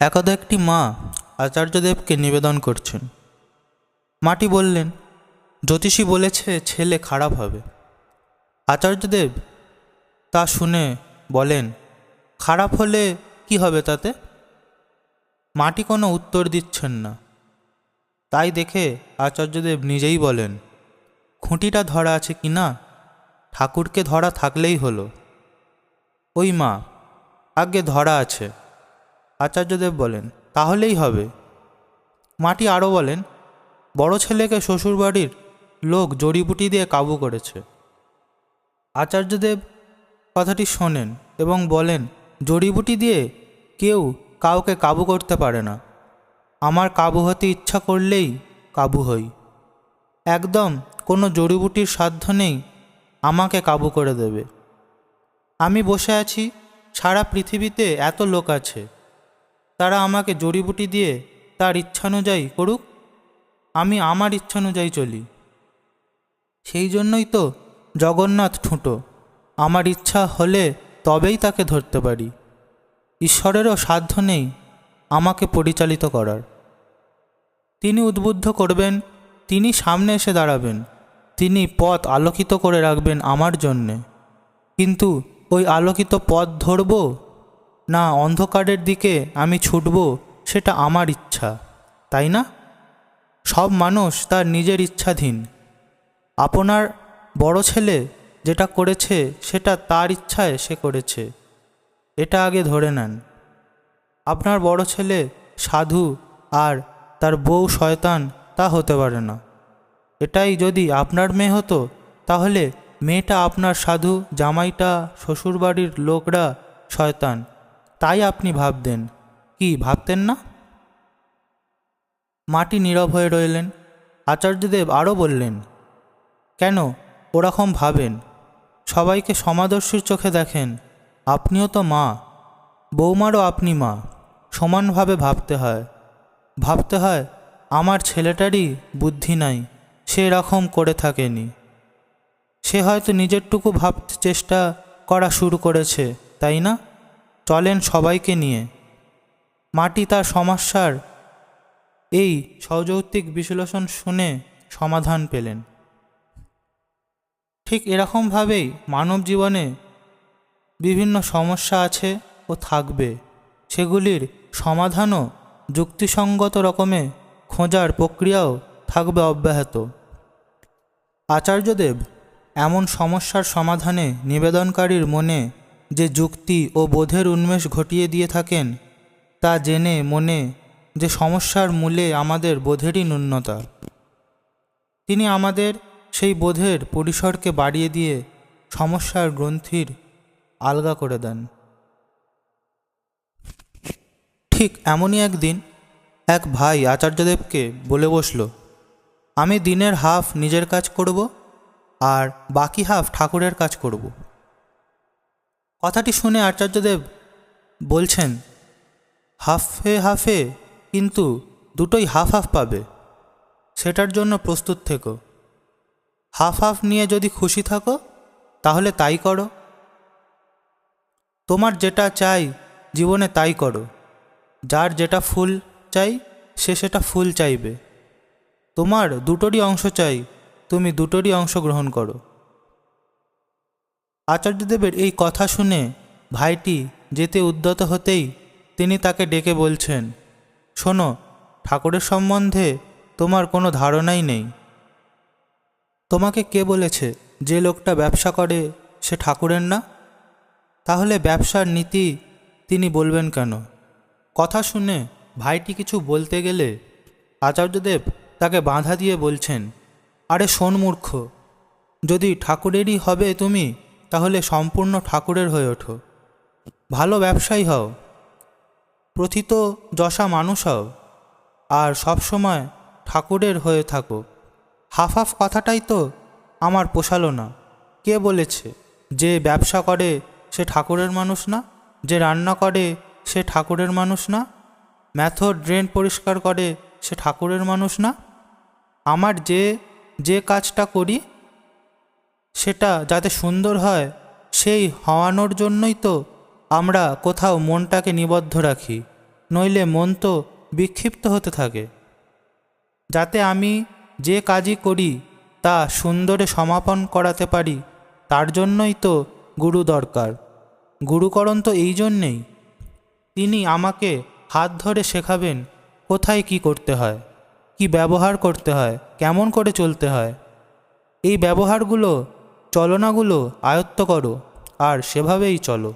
একদা একটি মা আচার্যদেবকে নিবেদন করছেন। মাটি বললেন, জ্যোতিষী বলেছে ছেলে খারাপ হবে। আচার্যদেব তা শুনে বলেন, খারাপ হলে কি হবে তাতে? মাটি কোনো উত্তর দিচ্ছেন না। তাই দেখে আচার্যদেব নিজেই বলেন, খুঁটিটা ধরা আছে কি না? ঠাকুরকে ধরা থাকলেই হলো। ওই মা আগে ধরা আছে। আচার্যদেব বলেন, তাহলেই হবে। মাটি আরও বলেন, বড় ছেলেকে শ্বশুরবাড়ির লোক জড়িবুটি দিয়ে কাবু করেছে। আচার্যদেব কথাটি শোনেন এবং বলেন, জড়িবুটি দিয়ে কেউ কাউকে কাবু করতে পারে না। আমার কাবু হতে ইচ্ছা করলেই কাবু হই। একদম কোনো জড়িবুটির সাধ্য নেই আমাকে কাবু করে দেবে। আমি বসে আছি, সারা পৃথিবীতে এত লোক আছে। তারা আমাকে জড়িবুটি দিয়ে তার ইচ্ছানুযায়ী করুক, আমি আমার ইচ্ছানুযায়ী চলি। সেই জন্যই তো জগন্নাথ ঠুঁটো। আমার ইচ্ছা হলে তবেই তাকে ধরতে পারি। ঈশ্বরেরও সাধ্য নেই আমাকে পরিচালিত করার। তিনি উদ্বুদ্ধ করবেন, তিনি সামনে এসে দাঁড়াবেন, তিনি পথ আলোকিত করে রাখবেন আমার জন্যে। কিন্তু ওই আলোকিত পথ ধরব না অন্ধকারের দিকে আমি ছুটব, সেটা আমার ইচ্ছা, তাই না? সব মানুষ তার নিজের ইচ্ছাধীন। আপনার বড় ছেলে যেটা করেছে, সেটা তার ইচ্ছায় সে করেছে। এটা আগে ধরে নেন। আপনার বড় ছেলে সাধু আর তার বউ শয়তান, তা হতে পারে না। এটাই যদি আপনার মেয়ে হতো, তাহলে মেয়েটা আপনার সাধু, জামাইটা, শ্বশুরবাড়ির লোকরা শয়তান। তাই আপনি ভাবতেন। কি, ভাবতেন না? মাটি নীরব হয়ে রইলেন। আচার্যদেব আরও বললেন, কেন? ওরকম ভাবেন। সবাইকে সমাদর্শীর চোখে দেখেন। আপনিও তো মা। বৌমারও আপনি মা। সমানভাবে ভাবতে হয়। ভাবতে হয়, আমার ছেলেটারই বুদ্ধি নাই। সে এরকম করে থাকেনি। সে হয়তো নিজেরটুকু ভাবতে চেষ্টা করা শুরু করেছে, তাই না? চলেন সবাইকে নিয়ে। মাটি তার সমস্যার। এই সযৌক্তিক বিশ্লেষণ শুনে সমাধান পেলেন। ঠিক এরকমভাবেই মানব জীবনে বিভিন্ন সমস্যা আছে ও থাকবে। সেগুলির সমাধানও যুক্তিসঙ্গত রকমে খোঁজার প্রক্রিয়াও থাকবে অব্যাহত। আচার্যদেব এমন সমস্যার সমাধানে নিবেদনকারীর মনে যে যুক্তি ও বোধের উন্মেষ ঘটিয়ে দিয়ে থাকেন, তা জেনে মনে যে সমস্যার মূলে আমাদের বোধেরই ন্যূনতা। তিনি আমাদের সেই বোধের পরিসরকে বাড়িয়ে দিয়ে সমস্যার গ্রন্থির আলগা করে দেন। ঠিক এমনই একদিন এক ভাই আচার্যদেবকে বলে বসল, আমি দিনের হাফ নিজের কাজ করব আর বাকি হাফ ঠাকুরের কাজ করব। কথাটি শুনে আচার্যদেব বলছেন, হাফে হাফে, কিন্তু দুটোই হাফ হাফ পাবে। সেটার জন্য প্রস্তুত থেকো। হাফ হাফ নিয়ে যদি খুশি থাকো, তাহলে তাই করো। তোমার যেটা চাই জীবনে তাই করো। যার যেটা ফুল চাই, সে সেটা ফুল চাইবে। তোমার দুটোরই অংশ চাই, তুমি দুটোরই অংশ গ্রহণ করো। আচার্যদেবের এই কথা শুনে ভাইটি যেতে উদ্যত হতেই তিনি তাকে ডেকে বলছেন, শোনো, ঠাকুরের সম্বন্ধে তোমার কোনো ধারণাই নেই। তোমাকে কে বলেছে যে লোকটা ব্যবসা করে সে ঠাকুরের না? তাহলে ব্যবসার নীতি তিনি বলবেন কেন? কথা শুনে ভাইটি কিছু বলতে গেলে আচার্যদেব তাকে বাধা দিয়ে বলছেন, আরে শোন মূর্খ, যদি ঠাকুরেরই হবে তুমি তাহলে সম্পূর্ণ ঠাকুরের হয়ে ওঠো। ভালো ব্যবসায়ী হও। প্রথিত যশা মানুষ হও। আর সবসময় ঠাকুরের হয়ে থাকো। হাফ হাফ কথাটাই তো আমার পোষালো না। কে বলেছে যে ব্যবসা করে সে ঠাকুরের মানুষ না? যে রান্না করে সে ঠাকুরের মানুষ না? ম্যাথড ড্রেন পরিষ্কার করে সে ঠাকুরের মানুষ না? আমার যে যে কাজটা করি সেটা যাতে সুন্দর হয়, সেই হওয়ানোর জন্যই তো আমরা কোথাও মনটাকে নিবদ্ধ রাখি, নইলে মন তো বিক্ষিপ্ত হতে থাকে। যাতে আমি যে কাজই করি, তা সুন্দরে সমাপন করাতে পারি, তার জন্যই তো গুরু দরকার। গুরুকরণ তো এই জন্যেই। তিনি আমাকে হাত ধরে শেখাবেন, কোথায় কি করতে হয়, কি ব্যবহার করতে হয়, কেমন করে চলতে হয়। এই ব্যবহারগুলো চলনাগুলো আয়ত্ত করো আর সেভাবেই চলো।